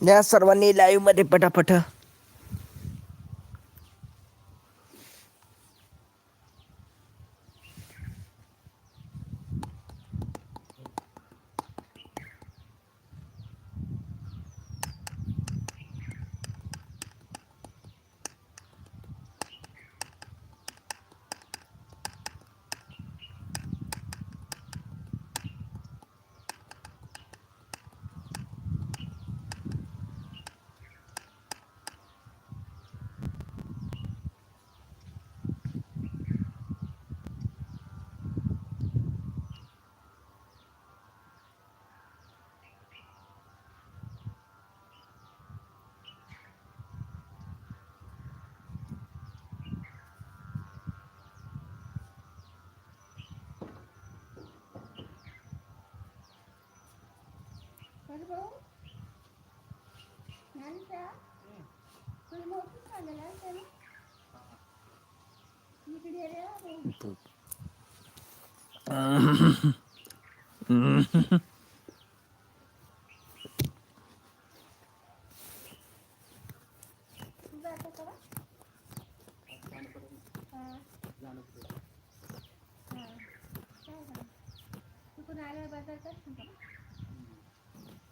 या सर्वांनी लाईव्हमध्ये पटापट तिकडून आल्यावर बाजार करशील का?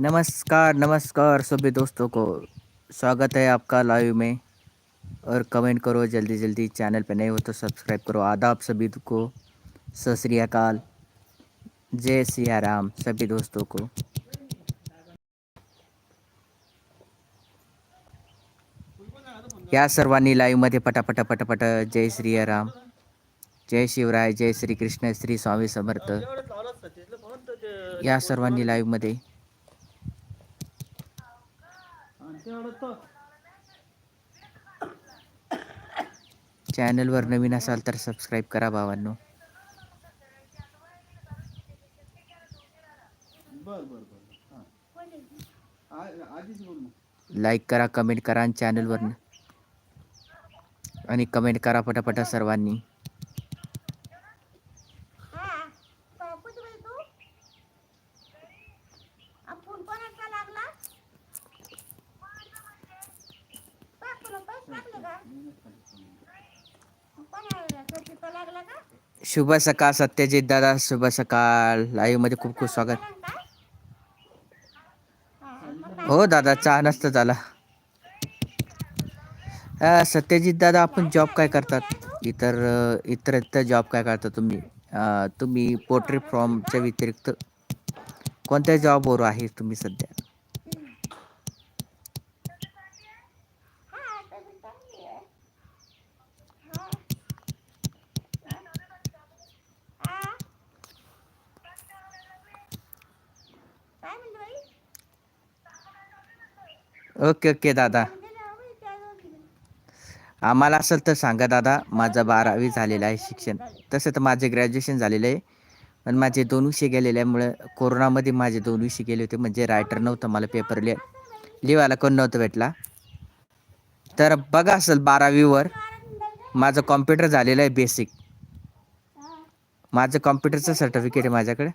नमस्कार नमस्कार सभी दोस्तों को। स्वागत है आपका लाइव में। और कमेंट करो जल्दी जल्दी चैनल पे नए हो तो सब्सक्राइब करो। आदाब सभी को। सत श्री अकाल। जय सिया राम सभी दोस्तों को। या सर्वांनी लाईव्ह मध्ये पटापट जय श्री राम जय शिवराय, जय श्री कृष्ण, श्री स्वामी समर्थ। या सर्वांनी लाईव्ह चॅनलवर नवीन असाल तर सबस्क्राईब करा भावांनो. लाईक करा कमेंट करा आणि चॅनलवर आणि कमेंट करा पटापट सर्वांनी. शुभ सकाळ सत्यजित दादा. शुभ सकाळ. लाईव्हमध्ये खूप खूप स्वागत. हो दादा चहा नसतं झाला. सत्यजित दादा आपण जॉब काय करतात? इतर इतर इतर जॉब काय करता तुम्ही? तुम्ही पोल्ट्री फॉर्मच्या व्यतिरिक्त कोणत्या जॉबवर आहे तुम्ही सध्या हा, तब्येत चांगली आहे. हा. हा. काय म्हणते बाई? ओके ओके दादा. आम्हाला असेल तर सांगा दादा. माझं बारावी झालेलं आहे शिक्षण. तसं तर माझे ग्रॅज्युएशन झालेलं आहे. पण माझे दोन विषय गेलेल्यामुळे कोरोनामध्ये माझे दोन विषय गेले होते. म्हणजे रायटर नव्हतं मला पेपर लिह लिहायला कोण नव्हतं भेटला. तर बघा असेल बारावीवर माझं कॉम्प्युटर झालेलं आहे बेसिक माझं कॉम्प्युटरचं सर्टिफिकेट आहे माझ्याकडे.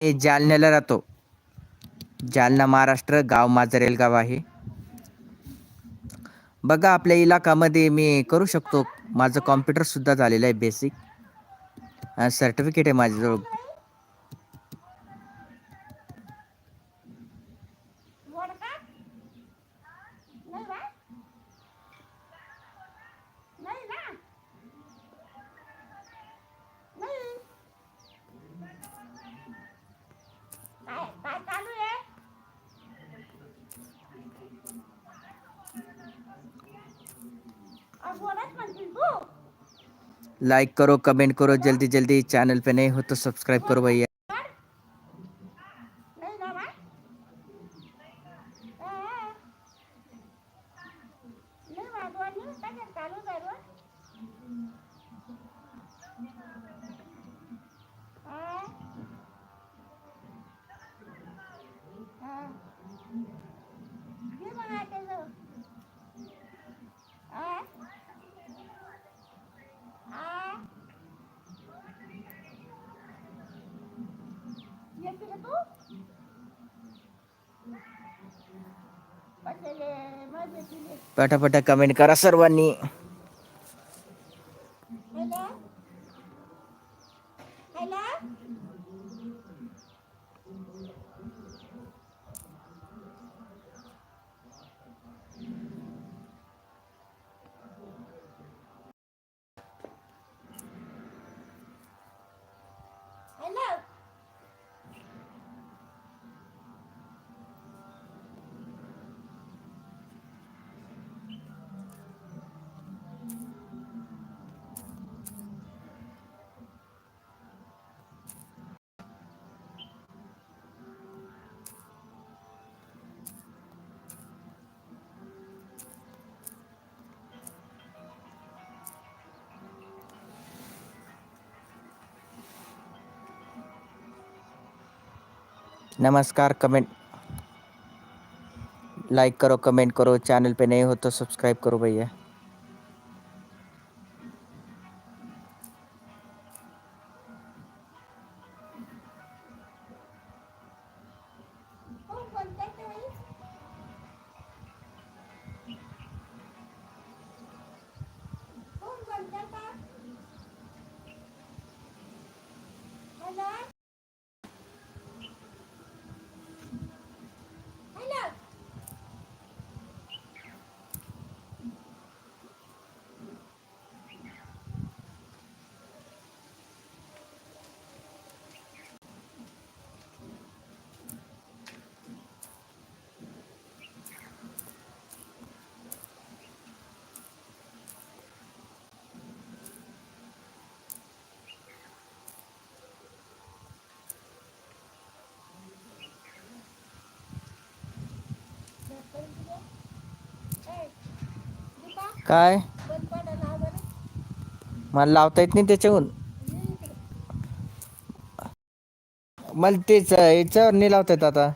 मी जालन्याला राहतो. जालना महाराष्ट्र गाव माझं रेलगाव आहे. बघा आपल्या इलाकामध्ये मी करू शकतो. माझं कॉम्प्युटरसुद्धा झालेलं आहे बेसिक सर्टिफिकेट आहे माझ्याजवळ. लाइक करो कमेंट करो जल्दी जल्दी चैनल पे नहीं हो तो सब्सक्राइब करो भैया। पटापटा कमेंट करा सर्वांनी. नमस्कार कमेंट। लाइक करो कमेंट करो चैनल पे नहीं हो तो सब्सक्राइब करो भैया। काय? मला लावता येत नाही त्याच्याहून. मला तेच याच्यावर नाही लावता येत आता.